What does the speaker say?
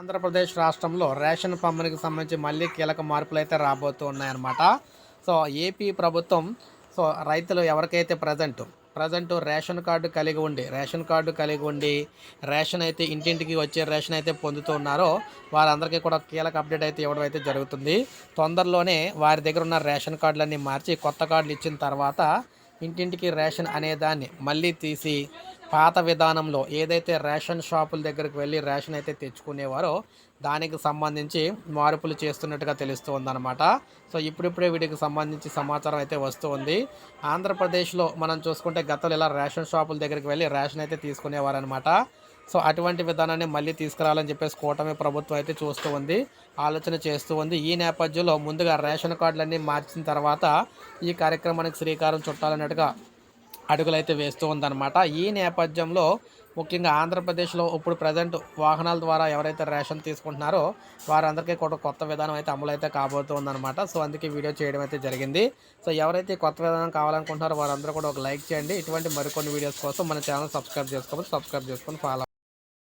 ఆంధ్రప్రదేశ్ రాష్ట్రంలో రేషన్ పంపిణీకి సంబంధించి మళ్ళీ కీలక మార్పులు అయితే రాబోతూ ఉన్నాయన్నమాట సో ఏపీ ప్రభుత్వం సో రైతులు ఎవరికైతే ప్రజెంట్ ప్రజెంట్ రేషన్ కార్డు కలిగి ఉండి రేషన్ కార్డు కలిగి ఉండి రేషన్ అయితే ఇంటింటికి వచ్చే రేషన్ అయితే పొందుతూ ఉన్నారో వారందరికీ కూడా కీలక అప్డేట్ అయితే ఇవ్వడం అయితే జరుగుతుంది. తొందరలోనే వారి దగ్గర ఉన్న రేషన్ కార్డులన్నీ మార్చి కొత్త కార్డులు ఇచ్చిన తర్వాత ఇంటింటికి రేషన్ అనేదాన్ని మళ్ళీ తీసి పాత విధానంలో ఏదైతే రేషన్ షాపుల దగ్గరికి వెళ్ళి రేషన్ అయితే తెచ్చుకునేవారో దానికి సంబంధించి మార్పులు చేస్తున్నట్టుగా తెలుస్తూ ఉందన్నమాట సో ఇప్పుడిప్పుడే వీటికి సంబంధించి సమాచారం అయితే వస్తూ ఉంది ఆంధ్రప్రదేశ్లో మనం చూసుకుంటే గతంలో ఇలా రేషన్ షాపుల దగ్గరికి వెళ్ళి రేషన్ అయితే తీసుకునేవారనమాట సో అటువంటి విధానాన్ని మళ్ళీ తీసుకురావాలని చెప్పేసి కూటమి ప్రభుత్వం అయితే చూస్తూ ఉంది ఆలోచన చేస్తూ ఉంది ఈ నేపథ్యంలో ముందుగా రేషన్ కార్డులన్నీ మార్చిన తర్వాత ఈ కార్యక్రమానికి శ్రీకారం చుట్టాలన్నట్టుగా అడుగులైతే వేస్తూ ఉందన్నమాట. ఈ నేపథ్యంలో ముఖ్యంగా ఆంధ్రప్రదేశ్లో ఇప్పుడు ప్రజెంట్ వాహనాల ద్వారా ఎవరైతే రేషన్ తీసుకుంటున్నారో వారందరికీ కూడా కొత్త విధానం అయితే అమలు అయితే కాబోతూ ఉందన్నమాట. సో అందుకే వీడియో చేయడం అయితే జరిగింది. సో ఎవరైతే కొత్త విధానం కావాలనుకుంటున్నారో వారందరూ కూడా ఒక లైక్ చేయండి. ఇటువంటి మరికొన్ని వీడియోస్ కోసం మన ఛానల్ సబ్స్క్రైబ్ చేసుకోవచ్చు సబ్స్క్రైబ్ చేసుకొని ఫాలో